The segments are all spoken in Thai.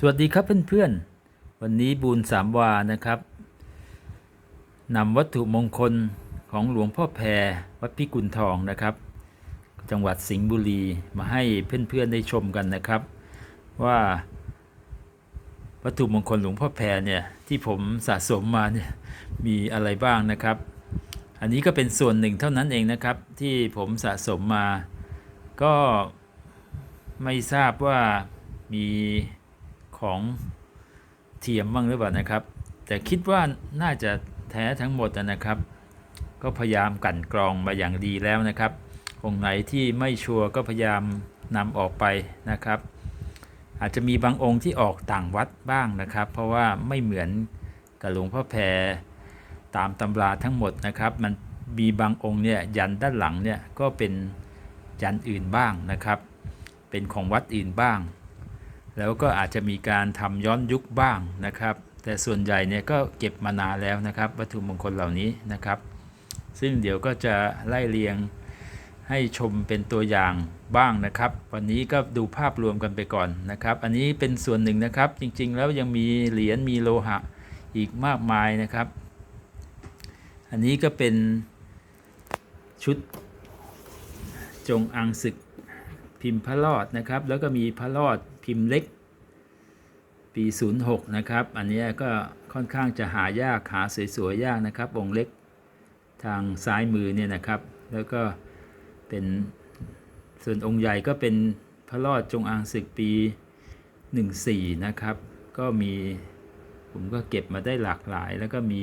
สวัสดีครับเพื่อนๆ วันนี้บูญสามวานะครับนำวัตถุมงคลของหลวงพ่อแพรวัดพิกุลทองนะครับ จังหวัดสิงห์บุรีมาให้เพื่อนๆได้ชมกันนะครับ ว่าวัตถุมงคลหลวงพ่อแพรเนี่ยที่ผมสะสมมาเนี่ยมีอะไรบ้างนะครับ อันนี้ก็เป็นส่วนหนึ่งเท่านั้นเองนะครับ ที่ผมสะสมมา ก็ไม่ทราบว่ามี ของเทียมบ้างหรือเปล่านะครับ แต่คิดว่าน่าจะแท้ทั้งหมดนะครับ ก็พยายามกั่นกรองมาอย่างดีแล้วนะครับองค์ไหนที่ไม่ชัวร์ก็พยายามนำออกไปนะครับ อาจจะมีบางองค์ที่ออกต่างวัดบ้างนะครับ เพราะว่าไม่เหมือนกับหลวงพ่อแพรตามตำราทั้งหมดนะครับ มันมีบางองค์เนี่ยยันด้านหลังเนี่ยก็เป็นยันอื่นบ้างนะครับ เป็นของวัดอื่นบ้าง แล้วก็อาจจะมีการทำย้อนยุคบ้างนะครับ แต่ส่วนใหญ่เนี่ยก็เก็บมานานแล้วนะครับ วัตถุมงคลเหล่านี้นะครับ ซึ่งเดี๋ยวก็จะไล่เรียงให้ชมเป็นตัวอย่างบ้างนะครับ วันนี้ก็ดูภาพรวมกันไปก่อนนะครับ อันนี้เป็นส่วนหนึ่งนะครับ จริงๆ แล้วยังมีเหรียญมีโลหะอีกมากมายนะครับ อันนี้ก็เป็นชุดจงอังศึกพิมพ์พระรอดนะครับ แล้วก็มีพระรอด พิมพ์เล็ก ปี 06 นะครับ อันนี้ก็ค่อนข้างจะหายากหาสวยๆยากนะครับองค์เล็กทางซ้ายมือเนี่ยนะครับ แล้วก็เป็นส่วนองค์ใหญ่ก็เป็นพระรอดจงอางศึกปี 14 นะครับ ก็มีผมก็เก็บมาได้หลากหลายแล้วก็มี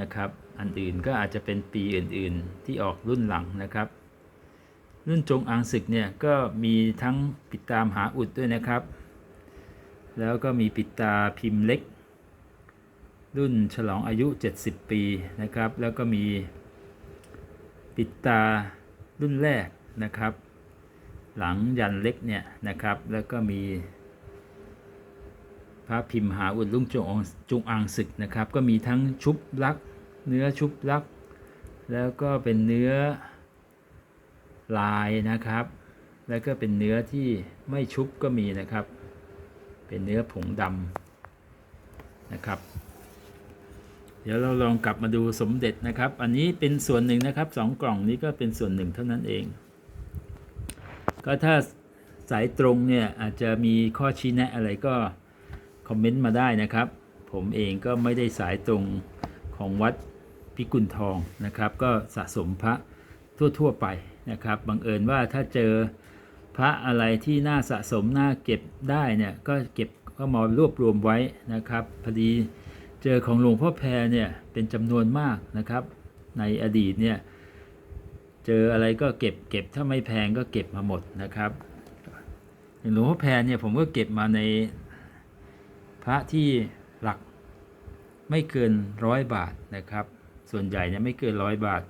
นะครับ อันอื่นก็อาจจะเป็นปีอื่นๆที่ออกรุ่นหลังนะครับ รุ่นจงอางศึกเนี่ยก็มีทั้งปิดตามหาอุดด้วยนะครับ แล้วก็มีปิดตาพิมพ์เล็ก รุ่นฉลองอายุ 70 ปีนะครับ แล้วก็มีปิดตารุ่นแรกนะครับ หลังยันเล็กเนี่ยนะครับ แล้วก็มีพระพิมพ์หาอุดรุ่งจงองจงอางศึกนะครับ ก็มีทั้งชุบลัก เนื้อชุบลัก แล้วก็เป็นเนื้อ ลายนะครับ แล้วก็เป็นเนื้อที่ไม่ชุบก็มีนะครับ เป็นเนื้อผงดำนะครับ เดี๋ยวเราลองกลับมาดูสมเด็จนะครับ อันนี้เป็นส่วนหนึ่งนะครับสองกล่องนี้ก็เป็นส่วนหนึ่งเท่านั้นเอง ก็ถ้าสายตรงเนี่ยอาจจะมีข้อชี้แนะอะไรก็คอมเมนต์มาได้นะครับ ผมเองก็ไม่ได้สายตรงของวัดพิกุลทองนะครับ ก็สะสมพระทั่ว ๆ ไป นะครับบังเอิญว่าถ้าเจอพระอะไรที่น่าสะสมน่าเก็บได้เนี่ยก็เก็บก็มารวบรวมไว้นะครับพอดีเจอของหลวงพ่อแพรเนี่ยเป็นจำนวนมากนะครับ ในอดีตเนี่ยเจออะไรก็เก็บเก็บถ้าไม่แพงก็เก็บมาหมดนะครับอย่างหลวงพ่อแพรเนี่ยผมก็เก็บมาในพระที่หลักไม่เกินร้อยบาทนะครับ ส่วนใหญ่เนี่ยไม่เกินร้อยบาท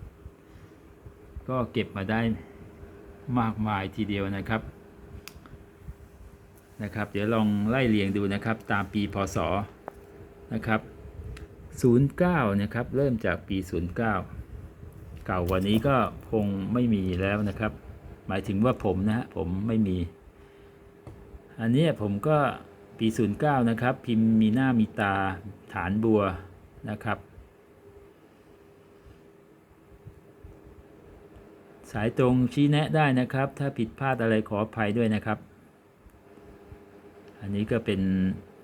ก็เก็บมาได้มากมายทีเดียวนะครับนะครับ เดี๋ยวลองไล่เรียงดูนะครับตามปีพศนะครับ 09 นะครับ เริ่มจากปี 09 เก่ากว่านี้ก็คงไม่มีแล้วนะครับ หมายถึงว่าผมนะฮะผมไม่มี อันนี้ผมก็ปี 09 นะครับ พิมพ์มีหน้ามีตาฐานบัวนะครับ สายตรงชี้แนะได้นะครับ ถ้าผิดพลาดอะไรขออภัยด้วยนะครับ อันนี้ก็เป็น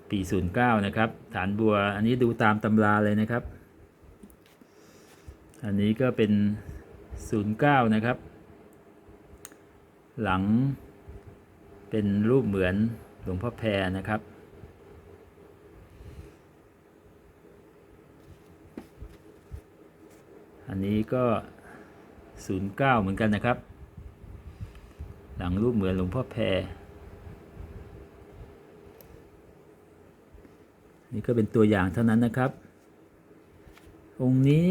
ปี09นะครับ ฐานบัว อันนี้ดูตามตำราเลยนะครับ อันนี้ก็เป็น 09 นะครับ หลังเป็นรูปเหมือนหลวงพ่อแพรนะครับอันนี้ก็ 09 เหมือนกันนะครับ หลังรูปเหมือนหลวงพ่อแพรนี่ก็เป็นตัวอย่างเท่านั้นนะครับ องค์นี้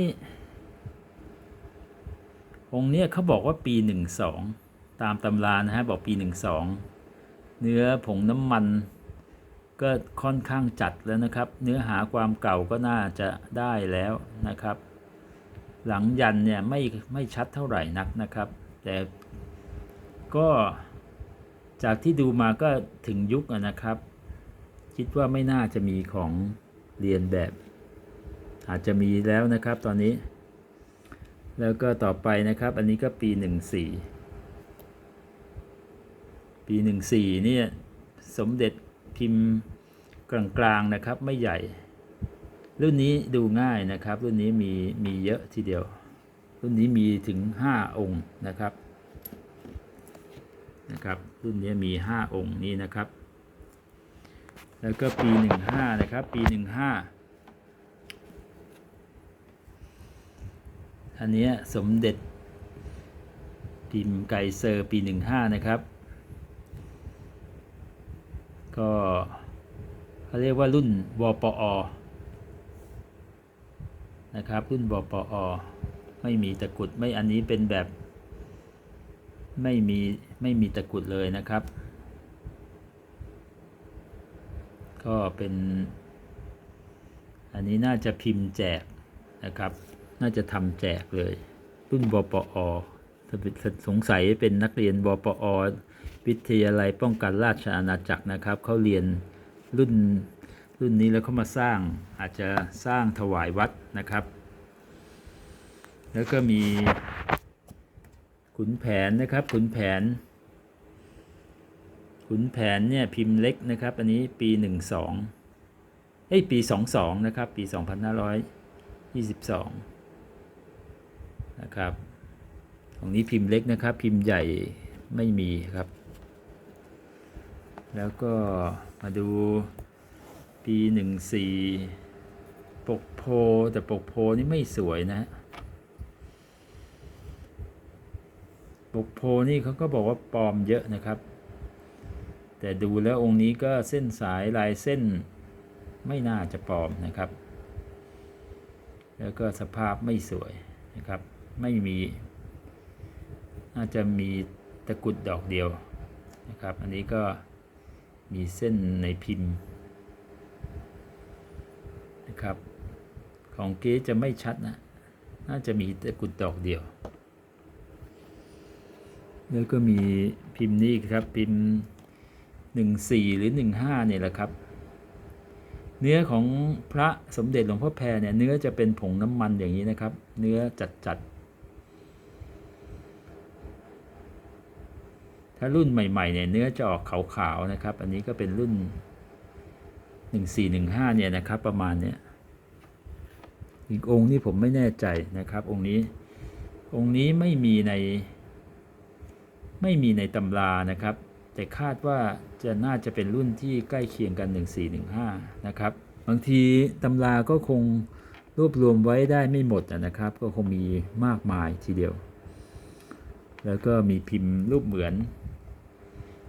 องค์เนี้ยเขาบอกว่าปี 12 ตามตำรานะฮะบอกปี 12 เนื้อผงน้ำมันก็ค่อนข้างจัดแล้วนะครับ เนื้อหาความเก่าก็น่าจะได้แล้วนะครับ หลังยันเนี่ยไม่ไม่ชัดเท่าไหร่นักนะครับ แต่ก็จากที่ดูมาก็ถึงยุคนะครับ คิดว่าไม่น่าจะมีของเรียนแบบ อาจจะมีแล้วนะครับตอนนี้ แล้วก็ต่อไปนะครับ อันนี้ก็ปี 14 ปี 14เนี่ยสมเด็จพิมพ์กลางๆนะครับไม่ใหญ่ รุ่นนี้ดูง่ายนะครับ รุ่นนี้มีมีเยอะทีเดียว รุ่นนี้มีถึง 5 องค์นะครับนะครับ รุ่นนี้มี 5 องค์นี้นะครับ แล้วก็ปี 15 นะครับ ปี 15 อันนี้สมเด็จพิมพ์ไกเซอร์ปี 15 นะครับ ก็เขาเรียกว่ารุ่นวปอ นะครับ รุ่นวปอไม่มีตะกุดไม่อันนี้เป็นแบบ ไม่มีไม่มีตะกุดเลยนะครับ ก็เป็น อันนี้น่าจะพิมพ์แจกนะครับ น่าจะทำแจกเลย รุ่นวปอสงสัยเป็นนักเรียนวปอวิทยาลัยป้องกันราชอาณาจักรนะครับเขาเรียนรุ่น รุ่นนี้แล้วเขามาสร้างอาจจะสร้างถวายวัดนะครับ แล้วก็มีขุนแผนนะครับขุนแผน ขุนแผนเนี่ยพิมพ์เล็กนะครับ อันนี้ปี 12เอ้ยปี 22 นะครับ ปี 2522 นะครับของนี้พิมพ์เล็กนะครับ พิมพ์ใหญ่ไม่มีครับ แล้วก็มาดู ปี14ปกโพแต่ปกโพนี่ไม่สวยนะ ปกโพนี่เขาก็บอกว่าปลอมเยอะนะครับ แต่ดูแล้วองค์นี้ก็เส้นสายลายเส้นไม่น่าจะปลอมนะครับ แล้วก็สภาพไม่สวยนะครับ ไม่มี น่าจะมีตะกุดดอกเดียวนะครับ อันนี้ก็มีเส้นในพิมพ์ ครับ ของเก๊จะไม่ชัดนะ น่าจะมีตะกุดดอกเดียว แล้วก็มีพิมพ์นี้ครับ พิมพ์14หรือ15เนี่ยแหละครับ เนื้อของพระสมเด็จหลวงพ่อแพรเนี่ย เนื้อจะเป็นผงน้ำมันอย่างนี้นะครับ เนื้อจัดๆ ถ้ารุ่นใหม่ๆเนี่ยเนื้อจะออกขาวๆนะครับ อันนี้ก็เป็นรุ่น1415เนี่ยนะครับประมาณเนี้ย อีกองค์นี่ผมไม่แน่ใจนะครับ องค์นี้ องค์นี้ไม่มีใน ไม่มีในตำรานะครับ แต่คาดว่าจะน่าจะเป็นรุ่นที่ใกล้เคียงกัน 1415 นะครับ บางทีตำราก็คงรวบรวมไว้ได้ไม่หมดนะครับ ก็คงมีมากมายทีเดียว แล้วก็มีพิมพ์รูปเหมือน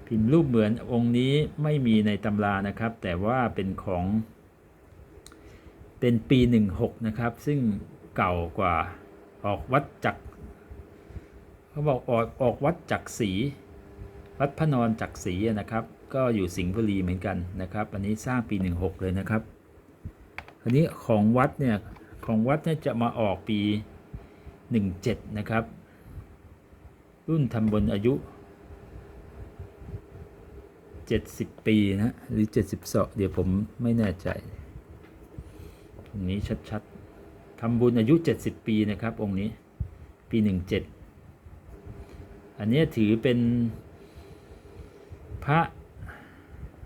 พิมพ์รูปเหมือนองค์นี้ไม่มีในตำรานะครับ แต่ว่าเป็นของ เป็นปี 16 นะครับ ซึ่งเก่ากว่าออกวัดจักเขาบอกออกออกวัดจักรศรีวัดพระนอนจักรศรีนะครับ ก็อยู่สิงห์บุรีเหมือนกันนะครับ อันนี้สร้างปี 16 เลยนะครับ อันนี้ของวัดเนี่ยของวัดเนี่ยจะมาออกปี 17 นะครับ รุ่นทำบนอายุ 70 ปีนะหรือ 72 เดี๋ยวผมไม่แน่ใจ ตรงนี้ชัดๆทำบุญอายุ 70 ปีนะครับ องค์นี้ปี 17 อันนี้ถือเป็นพระ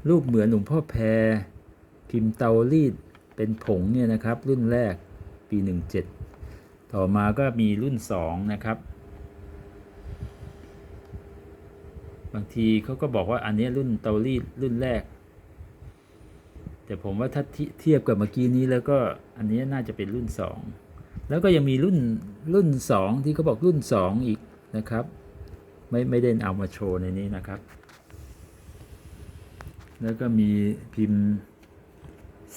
รูปเหมือนหลวงพ่อแพรพิมพ์เตารีดเป็นผงเนี่ยนะครับ รุ่นแรกปี 17 ต่อมาก็มีรุ่น 2 นะครับ บางทีเขาก็บอกว่าอันนี้รุ่นเตารีดรุ่นแรก แต่ผมว่าถ้าเทียบกับเมื่อกี้นี้แล้วก็อันนี้น่าจะเป็นรุ่น 2 แล้วก็ยังมีรุ่นรุ่น 2 ที่เขาบอกรุ่น 2 อีกนะครับ ไม่ไม่ได้เอามาโชว์ในนี้นะครับ แล้วก็มีพิมพ์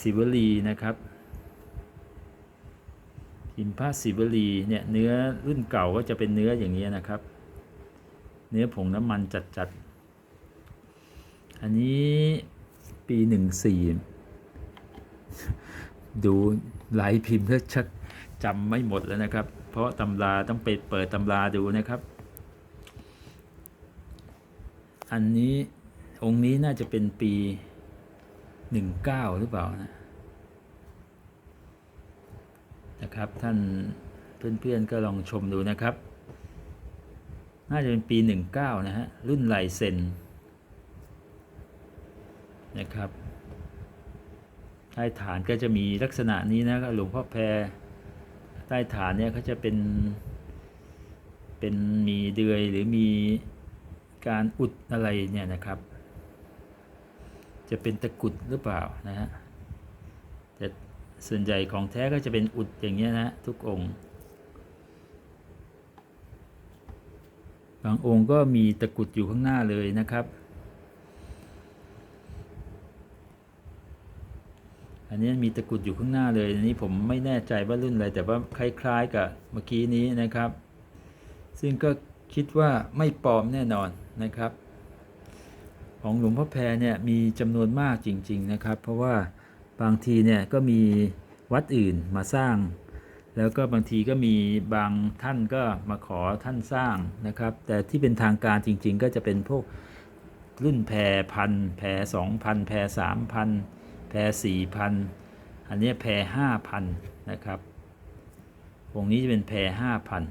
สิวรีนะครับ พิมพ์ผ้าซิเวรีเนี่ยเนื้อรุ่นเก่าก็จะเป็นเนื้ออย่างนี้นะครับ เนื้อผงน้ำมันจัดๆอันนี้ปี 14 ดูหลายพิมพ์แล้วชักจำไม่หมดแล้วนะครับ เพราะตำราต้องไปเปิดตำราดูนะครับ อันนี้องค์นี้น่าจะเป็นปีหนึ่งเก้าหรือเปล่านะนะครับ ท่านเพื่อนๆก็ลองชมดูนะครับ น่าจะเป็นปีหนึ่งเก้านะฮะรุ่นลายเซนนะครับ ใต้ฐานก็จะมีลักษณะนี้นะหลวงพ่อแพรใต้ฐานเนี่ยเขาจะเป็น เป็นมีเดือยหรือมีการอุดอะไรเนี่ยนะครับ จะเป็นตะกุดหรือเปล่านะฮะแต่ส่วนใหญ่ของแท้ก็จะเป็นอุดอย่างเงี้ยนะทุกองค์บางองค์ก็มีตะกุดอยู่ข้างหน้าเลยนะครับ อันนี้มีตะกุดอยู่ข้างหน้าเลย อันนี้ผมไม่แน่ใจว่ารุ่นอะไร แต่ว่าคล้ายๆกับเมื่อกี้นี้นะครับ ซึ่งก็คิดว่าไม่ปลอมแน่นอนนะครับ ของหลวงพ่อแพรเนี่ยมีจำนวนมากจริง ๆนะครับ เพราะว่าบางทีเนี่ยก็มีวัดอื่นมาสร้าง แล้วก็บางทีก็มีบางท่านก็มาขอท่านสร้างนะครับ แต่ที่เป็นทางการจริง ๆ ก็จะเป็นพวกรุ่นแพรพันแพรสองพันแพรสามพัน แพรสี่พันอันนี้แพรห้าพันนะครับวงนี้จะเป็นแพรห้าพัน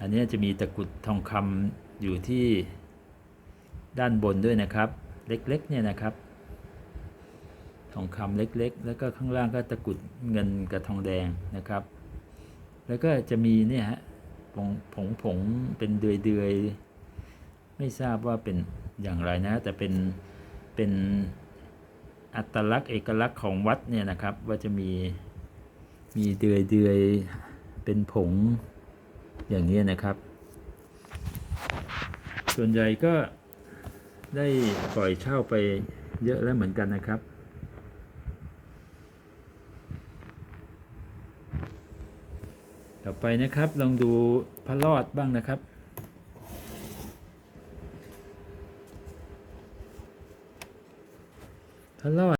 อันนี้จะมีตะกุดทองคำอยู่ที่ด้านบนด้วยนะครับ เล็กๆเนี่ยนะครับ ทองคำเล็กๆ แล้วก็ข้างล่างก็ตะกุดเงินกับทองแดงนะครับ แล้วก็จะมีเนี่ยฮะผงผงผงเป็นเดือยๆ ไม่ทราบว่าเป็นอย่างไรนะ แต่เป็น เป็นอัตลักษณ์เอกลักษณ์ของวัดเนี่ยนะครับ ว่าจะมีมีเดือยเดือยเป็นผงอย่างนี้นะครับ ส่วนใหญ่ก็ได้ปล่อยเช่าไปเยอะแล้วเหมือนกันนะครับ ต่อไปนะครับลองดูพระรอดบ้างนะครับ Hello.